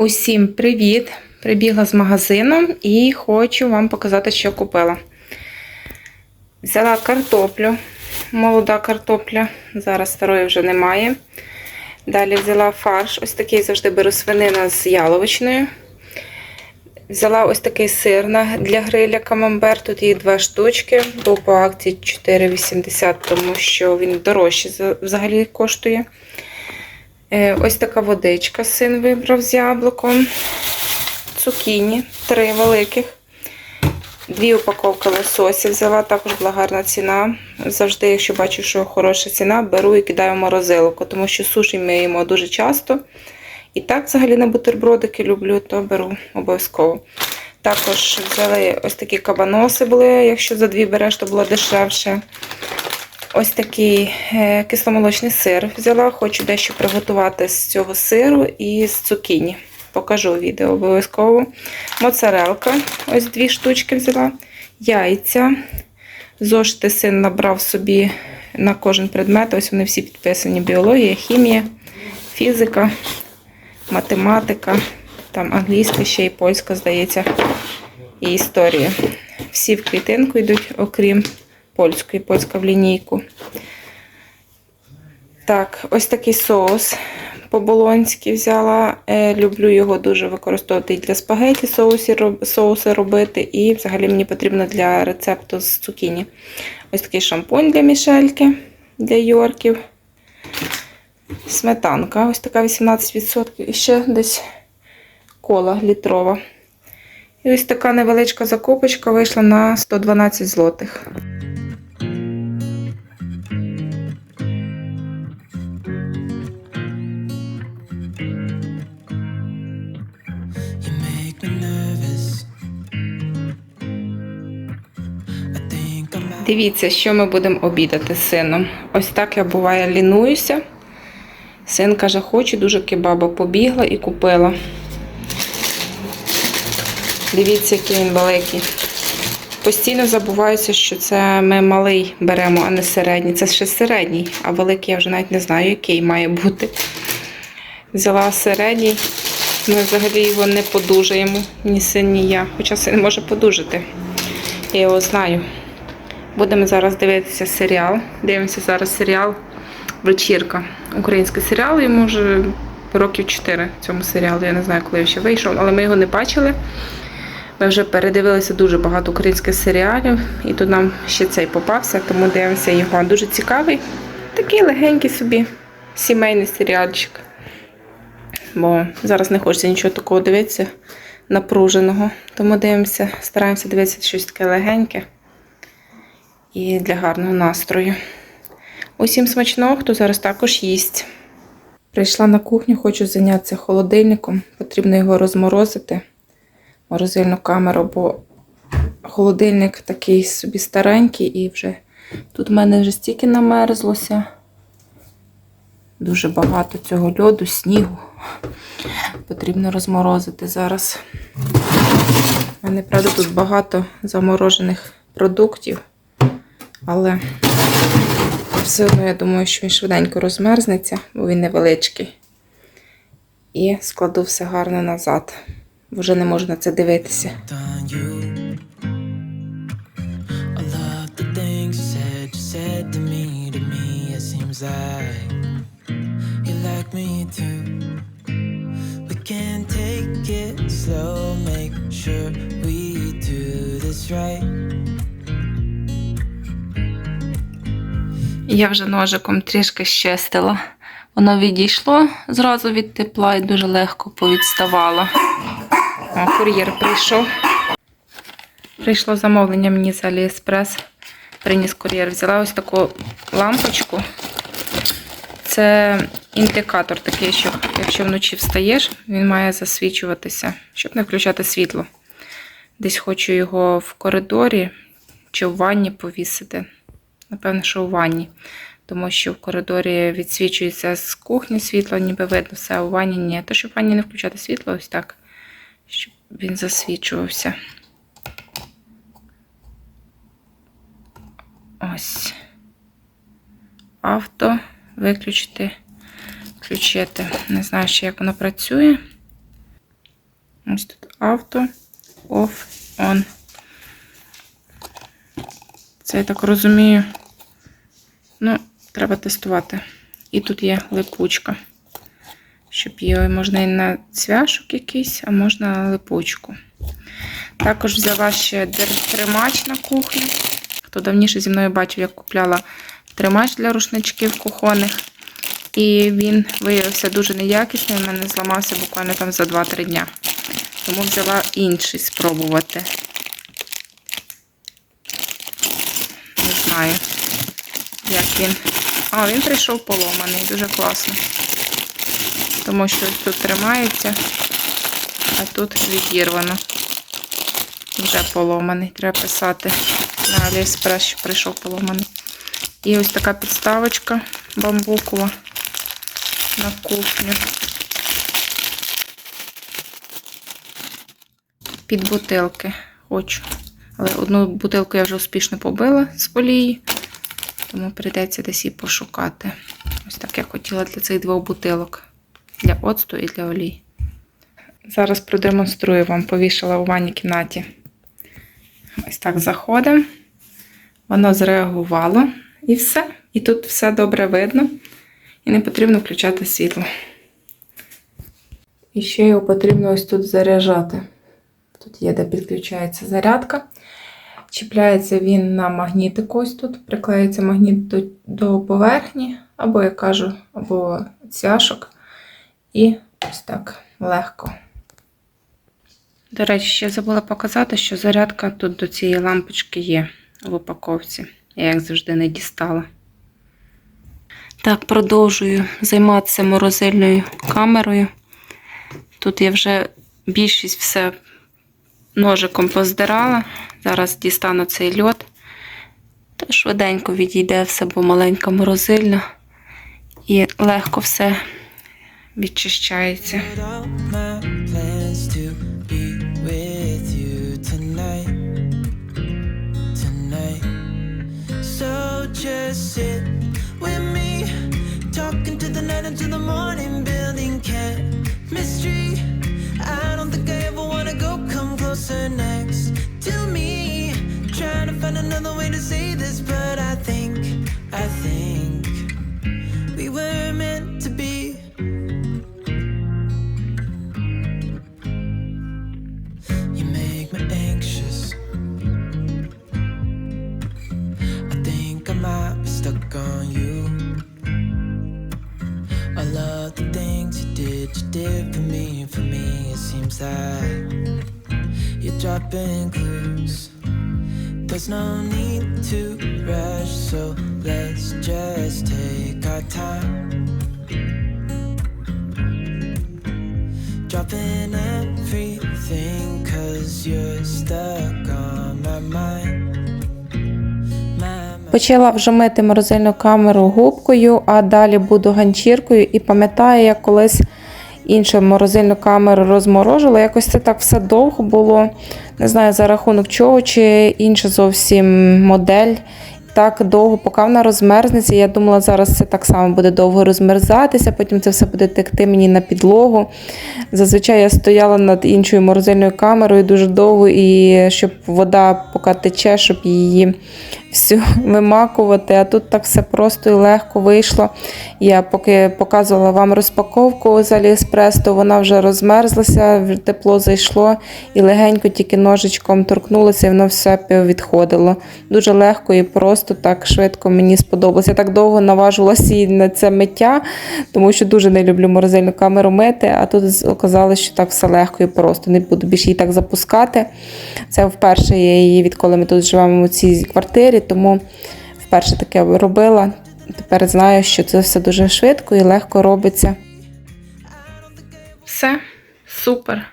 Усім привіт! Прибігла з магазину і хочу вам показати, що купила. Взяла картоплю, молода картопля, зараз старої вже немає. Далі взяла фарш, ось такий завжди беру свинина з яловичною. Взяла ось такий сир для гриля камамбер. Тут їх два штучки, був по акції 4,80, тому що він дорожче взагалі коштує. Е, Ось така водичка син вибрав з яблуком. Цукіні, три великих. Дві упаковки лососів взяла, також була гарна ціна. Завжди, якщо бачу, що хороша ціна, беру і кидаю в морозилку, тому що суші ми їмо дуже часто. І так, взагалі, на бутербродики люблю, то беру обов'язково. Також взяли ось такі кабаноси були, якщо за дві береш, то було дешевше. Ось такий е, кисломолочний сир взяла. Хочу дещо приготувати з цього сиру і з цукіні. Покажу відео обов'язково. Моцарелка, ось дві штучки взяла. Яйця. Зошити син набрав собі на кожен предмет. Ось вони всі підписані: біологія, хімія, фізика, математика, там англійська ще і польська, здається, і історія. Всі в клітинку йдуть, окрім польської, польська в лінійку. Так, ось такий соус по-болонськи взяла. Е, люблю його дуже використовувати і для спагеті соуси робити, і взагалі мені потрібно для рецепту з цукіні. Ось такий шампунь для мішельки, для йорків. Сметанка, ось така 18%. І ще десь кола літрова. І ось така невеличка закупочка вийшла на 112 злотих. Дивіться, що ми будемо обідати з сином. Ось так я буває лінуюся. Син каже, хочу дуже кебаба. Побігла і купила. Дивіться, який він великий. Постійно забуваюся, що це ми малий беремо, а не середній. Це ще середній, а великий я вже навіть не знаю, який має бути. Взяла середній. Ми взагалі його не подужаємо, ні син, ні я. Хоча син може подужати. Я його знаю. Будемо зараз дивитися серіал. Дивимося зараз серіал Вечірка. Український серіал, йому вже років 4 цьому серіалу. Я не знаю, коли він ще вийшов, але ми його не бачили. Ми вже передивилися дуже багато українських серіалів, і тут нам ще цей попався, тому дивимося його. Дуже цікавий. Такий легенький собі сімейний серіальчик. Бо зараз не хочеться нічого такого дивитися, напруженого. Тому дивимося, стараємося дивитися щось таке легеньке і для гарного настрою. Усім смачного, хто зараз також їсть. Прийшла на кухню, хочу зайнятися холодильником. Потрібно його розморозити, морозильну камеру, бо холодильник такий собі старенький і вже тут в мене вже стільки намерзлося. Дуже багато цього льоду, снігу. Потрібно розморозити зараз. У мене, правда, тут багато заморожених продуктів, але все одно я думаю, що він швиденько розмерзнеться, бо він невеличкий. І складу все гарно назад. Вже не можу на це дивитися. like me too. Я вже ножиком трішки щестила. Воно відійшло зразу від тепла і дуже легко повідставало. О, кур'єр прийшов. Прийшло замовлення мені з Аліекспрес. Приніс кур'єр. Взяла ось таку лампочку. Це індикатор такий, що якщо вночі встаєш, він має засвічуватися, щоб не включати світло. Десь хочу його в коридорі чи в ванні повісити. Напевно, що у ванні. Тому що в коридорі відсвічується з кухні світло, ніби видно все, а у ванні ні. То, щоб в ванні не включати світло, ось так, щоб він засвічувався. Ось. Авто виключити, включити. Не знаю ще, як воно працює. Ось тут авто, off, on. Це я так розумію. Ну, треба тестувати. І тут є липучка. Щоб її можна і на цвяшок якийсь, а можна на липучку. Також взяла ще тримач на кухню. Хто давніше зі мною бачив, я купляла тримач для рушничків кухонних. І він виявився дуже неякісним. У мене зламався буквально там за 2-3 дня. Тому взяла інший спробувати. Не знаю, як він. А, він прийшов поломаний, дуже класно. Тому що тут тримається, а тут відірвано. Вже поломаний. Треба писати на Аліекспрес, що прийшов поломаний. І ось така підставочка бамбукова на кухню. Під бутилки хочу. Але одну бутилку я вже успішно побила з олії, тому прийдеться десь її пошукати. Ось так я хотіла для цих двох бутилок. Для оцту і для олії. Зараз продемонструю вам, повішала у ванній кімнаті. Ось так заходимо. Воно зреагувало і все. І тут все добре видно. І не потрібно включати світло. І ще його потрібно ось тут заряджати. Тут є, де підключається зарядка. Чіпляється він на магнітик ось тут, приклеїться магніт до, до поверхні, або, я кажу, або цвяшок. І ось так легко. До речі, ще забула показати, що зарядка тут до цієї лампочки є в упаковці. Я, як завжди, не дістала. Так, продовжую займатися морозильною камерою. Тут я вже більшість все ножиком поздирала. Зараз дістану цей льот. Та швиденько відійде все, бо маленька морозильна. І легко все відчищається. Just. I don't think I ever wanna go come closer next to me. Trying to find another way to say this, but I think, Dropping everything cause you're stuck on my mind. Почала вже мити морозильну камеру губкою, а далі буду ганчіркою. І пам'ятаю, я колись іншу морозильну камеру розморожила. Якось це так все довго було. Не знаю за рахунок чого, чи інша зовсім модель. Так довго, поки вона розмерзнеться. Я думала, зараз це так само буде довго розмерзатися, потім це все буде текти мені на підлогу. Зазвичай я стояла над іншою морозильною камерою дуже довго, і щоб вода поки тече, щоб її всю вимакувати. А тут так все просто і легко вийшло. Я поки показувала вам розпаковку з Аліекспрес, то вона вже розмерзлася, тепло зайшло і легенько тільки ножичком торкнулося, і воно все відходило. Дуже легко і просто так швидко мені сподобалось. Я так довго наважувалася і на це миття, тому що дуже не люблю морозильну камеру мити, а тут оказалось, що так все легко і просто. Не буду більше її так запускати. Це вперше я її, відколи ми тут живемо у цій квартирі, тому вперше таке робила. Тепер знаю, що це все дуже швидко і легко робиться. Все, супер.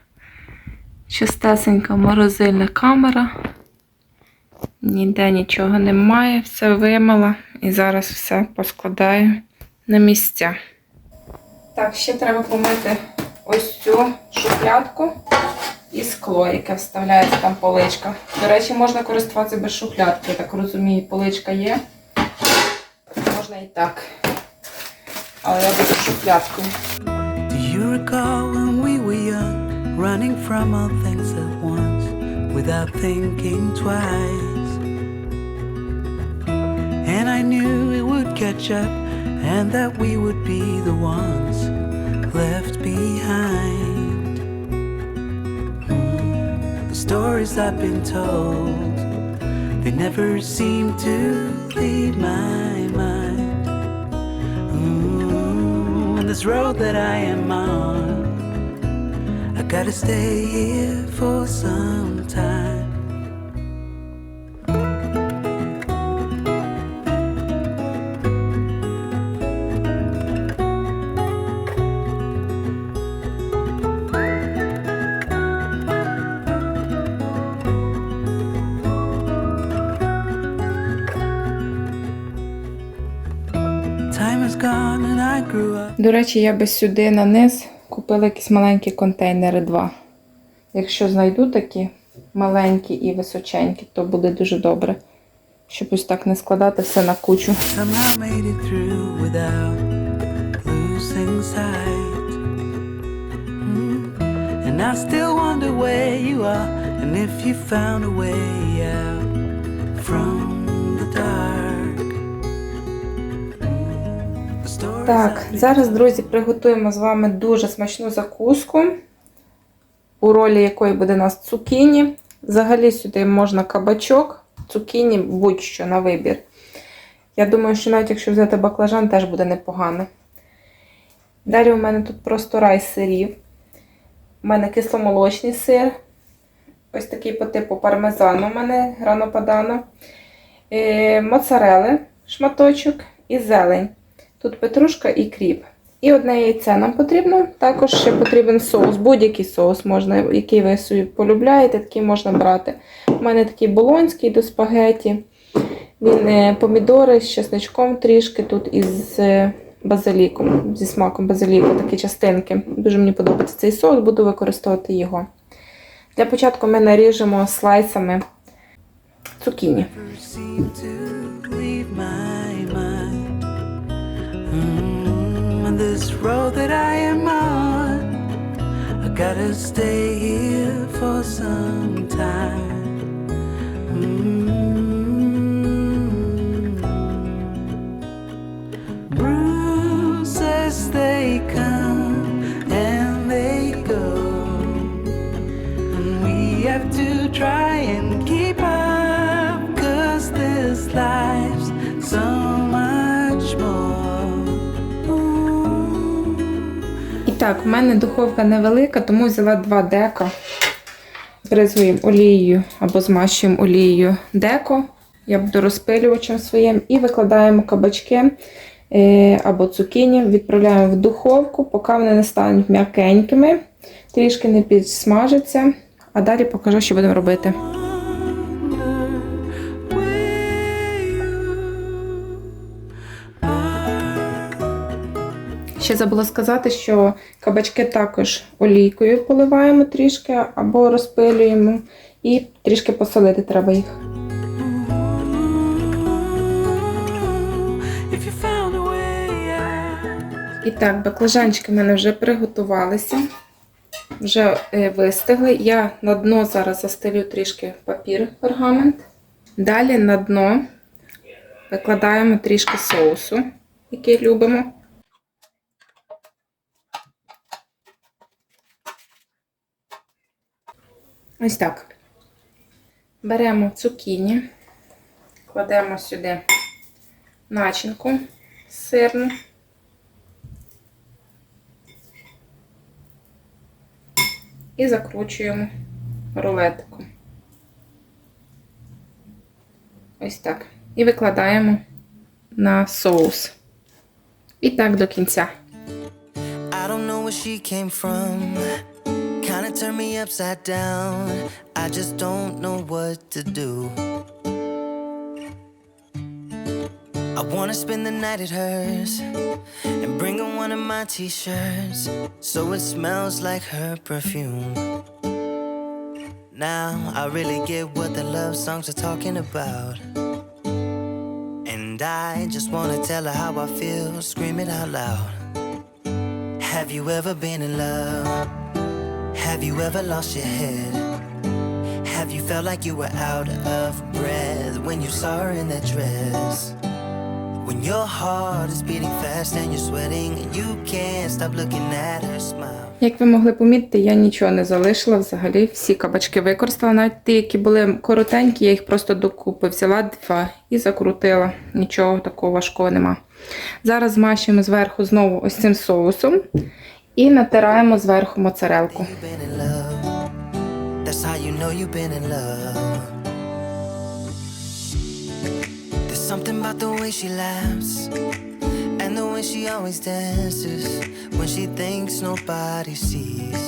Чистесенька морозильна камера. Ніде нічого немає, все вимила і зараз все поскладаю на місця. Так, ще треба помити ось цю шухлядку і скло, яке вставляється там поличка. До речі, можна користуватися без шухлядки, я так розумію, поличка є. Можна і так. Але я буду шухлядкою. Running from all things at once without thinking twice. And I knew it would catch up and that we would be the ones left behind. Stories I've been told, they never seem to leave my mind. Ooh, on this road that I am on, I gotta stay here for some time. До речі, я би сюди на низ купила якісь маленькі контейнери два. Якщо знайду такі маленькі і височенькі, то буде дуже добре. Щоб ось так не складати все на кучу. Somehow made it through without losing sight. Mm. And I still wonder where you are and if you found a way out from Так, зараз, друзі, приготуємо з вами дуже смачну закуску, у ролі якої буде у нас цукіні. Взагалі сюди можна кабачок, цукіні, будь-що на вибір. Я думаю, що навіть якщо взяти баклажан, теж буде непогано. Далі у мене тут просто рай сирів. У мене кисломолочний сир. Ось такий по типу пармезану у мене грано падано. Е, моцарели, шматочок і зелень. Тут петрушка і кріп. І одне яйце нам потрібно. Також ще потрібен соус, будь-який соус, можна, який ви собі полюбляєте, такий можна брати. У мене такий болонський до спагеті. Він е, помідори з чесничком трішки, тут із е, базиліком, зі смаком базиліку, такі частинки. Дуже мені подобається цей соус, буду використовувати його. Для початку ми наріжемо слайсами цукіні. This road that I am on, I gotta stay here for some time. Так, в мене духовка невелика, тому взяла два дека. Бризуємо олією або змащуємо олією деко. Я буду розпилювачем своїм і викладаємо кабачки е, або цукіні, відправляємо в духовку, поки вони не стануть м'якенькими, трішки не підсмажаться. А далі покажу, що будемо робити. Ще забула сказати, що кабачки також олійкою поливаємо трішки або розпилюємо, і трішки посолити треба їх. І так, баклажанчики в мене вже приготувалися, вже е, вистигли. Я на дно зараз застелю трішки папір пергамент. Далі на дно викладаємо трішки соусу, який любимо. Ось так. Беремо цукіні, кладемо сюди начинку сирну. і закручуємо рулетиком. Ось так. І викладаємо на соус. І так до кінця. I don't know where she came from. Kinda me upside down. I just don't know what to do. I wanna spend the night at hers and bring her one of my t shirts so it smells like her perfume. Now I really get what the love songs are talking about. And I just wanna tell her how I feel, scream it out loud. Have you ever been in love? Have you ever lost your head? Have you felt like you were out of breath when you saw her in that dress? When your heart is beating fast and you're sweating and you can't stop looking at her smile. Як ви могли помітити, я нічого не залишила взагалі. Всі кабачки використала, навіть ті, які були коротенькі, я їх просто докупи взяла два і закрутила. Нічого такого важкого нема. Зараз змащуємо зверху знову ось цим соусом і натираємо зверху моцарелку. Something about the way she laughs and the way she always dances when she thinks nobody sees.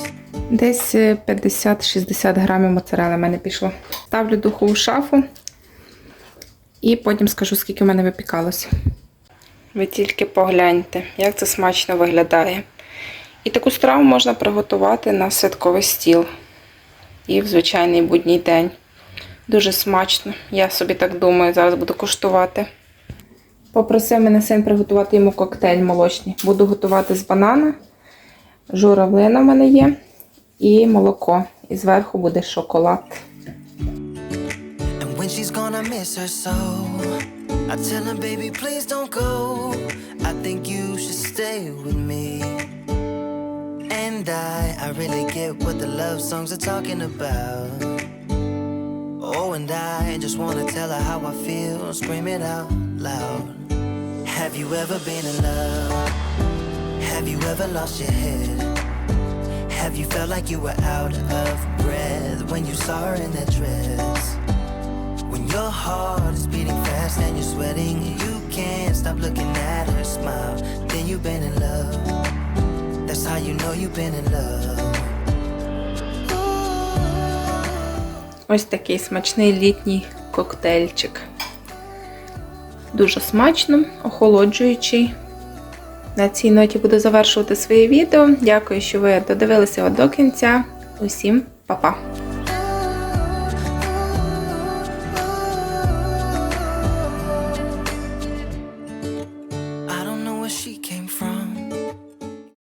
Десь е, 50-60 грамів моцарели в мене пішло. Ставлю духову шафу і потім скажу, скільки в мене випікалося. Ви тільки погляньте, як це смачно виглядає. І таку страву можна приготувати на святковий стіл і в звичайний будній день. Дуже смачно. Я собі так думаю, зараз буду куштувати. Попросив мене син приготувати йому коктейль молочний. Буду готувати з банана. Журавлина в мене є і молоко. І зверху буде шоколад. I tell her, baby, please don't go. I think you should stay with me. And I, I really get what the love songs are talking about. Oh, and I just wanna tell her how I feel, scream it out loud. Have you ever been in love? Have you ever lost your head? Have you felt like you were out of breath when you saw her in that dress? When your heart is beating fast and you're sweating, you can't stop looking at her smile. Then you've been in love. How you know you've been in love. Ось такий смачний літній коктейльчик. Дуже смачно, охолоджуючий. На цій ноті буду завершувати своє відео. Дякую, що ви додивилися до кінця. Усім па-па!